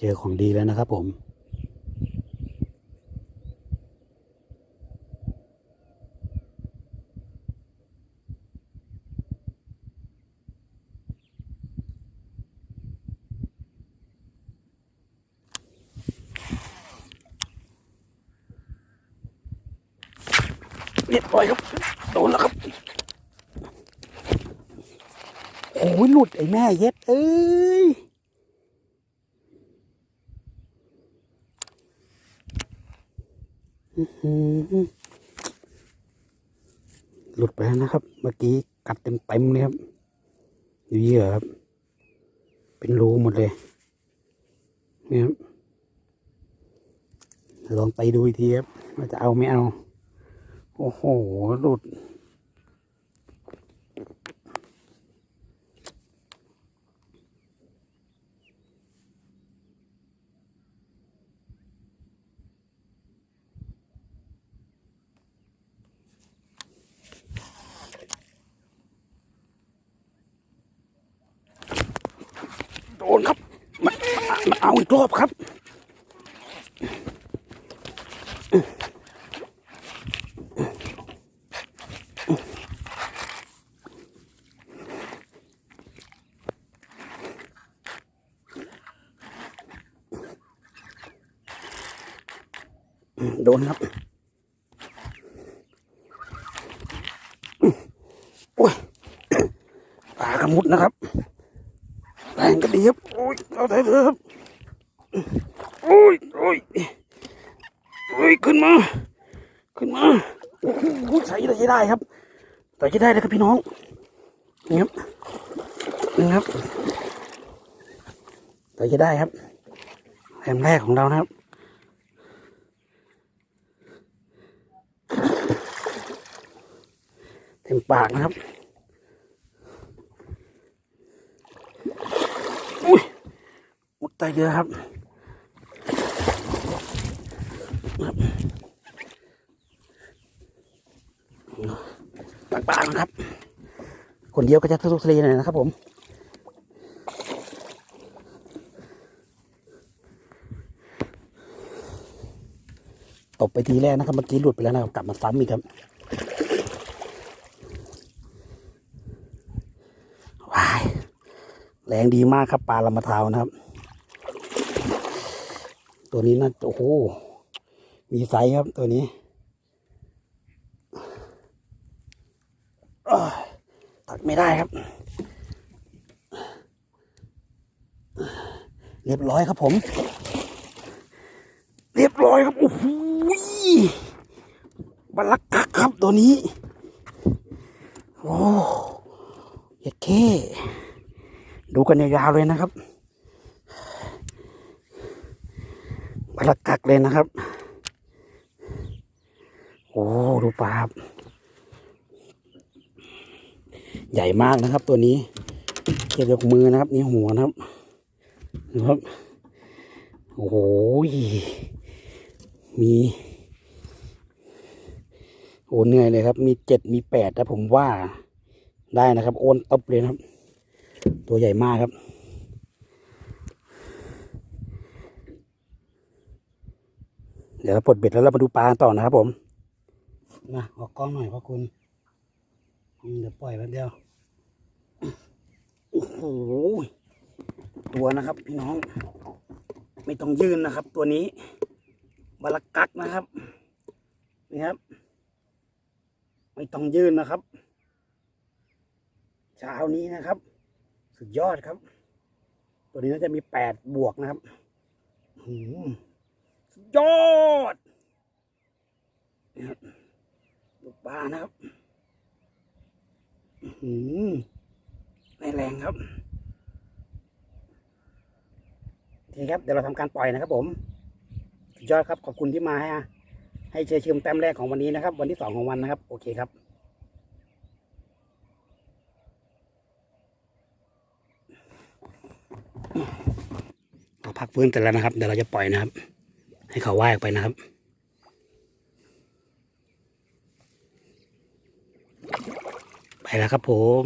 เจอของดีแล้วนะครับผมเรียบร้อยครับโดนแล้วครับโอ้ยหลุดไอ้แม่เย็ดเอ้ย อื้อ หลุดไปแล้วนะครับ เมื่อกี้กัดเต็มเต็มเลยครับดูเยอะครับ เป็นรูหมดเลยนี่ครับลองไปดูอีกทีครับว่าจะเอาไม่เอา โอ้โหหลุด โดนครับมามามาเอาอีกรอบครับโดนครับโอ้ยปลากระมุดนะครับ แรงก็ดีครับโอ้ยเอาใจเถอครับโอ้ยโอ้ยโอ้ยขึ้นมา ขึ้นมาโอ้โหใส่ได้ได้ครับใส่ได้เลยครับพี่น้องนี่ครับนี่ครับใส่ได้ครับแรมแรกของเรานะครับเต็มปากนะครับ อุ้ย มุดใต้เรือครับบปากๆนะครับ คนเดียวก็จะทะลุทะเลหน่อยนะครับผมตบไปทีแรกนะครับเมื่อกี้หลุดไปแล้วนะครับกลับมาซ้ำอีกครับว้ายแรงดีมากครับปลาลำมะเทาวนะครับ ตัวนี้น่าโอ้โหมีไซส์ครับตัวนี้ตักไม่ได้ครับ เรียบร้อยครับผม เรียบร้อยครับโอ้โหบัลลักกักครับตัวนี้โอ้ยดเคดูกันยาวๆเลยนะครับ ปลากักเลยนะครับ โอ้ดูปลาครับ ใหญ่มากนะครับ ตัวนี้เทียบกับมือนะครับ นี่หัวนะครับนะครับโอ้โหมีโอ้เหนื่อยเลยครับ มีเจ็ดมีแปดแต่ผมว่าได้นะครับ โอนตบเลยนะครับ ตัวใหญ่มากครับ เดี๋ยวเราปลดเบ็ดแล้วเรามาดูปลาต่อนะครับ ผมนะออกกล้องหน่อยพ่อคุณเดี๋ยวปล่อยแป๊บเดียวโอ้โหตัวนะครับพี่น้อง ไม่ต้องยืนนะครับ ตัวนี้บาลกักนะครับนี่ครับ ไม่ต้องยืนนะครับเช้านี้นะครับ สุดยอดครับ ตัวนี้น่าจะมีแปดบวกนะครับ หืม ยอดนี่ครับลูกปลานะครับหืมไม่แรงครับโอเคครับ เดี๋ยวเราทำการปล่อยนะครับผมสุดยอดครับขอบคุณที่มาให้ให้เชียร์ชิมแต้มแรกของวันนี้นะครับ วันที่สองของวันนะครับ โอเคครับเราพักฟื้นเสร็จแล้วนะครับ เดี๋ยวเราจะปล่อยนะครับ ให้เขาว่ายออกไปนะครับ ไปแล้วครับผม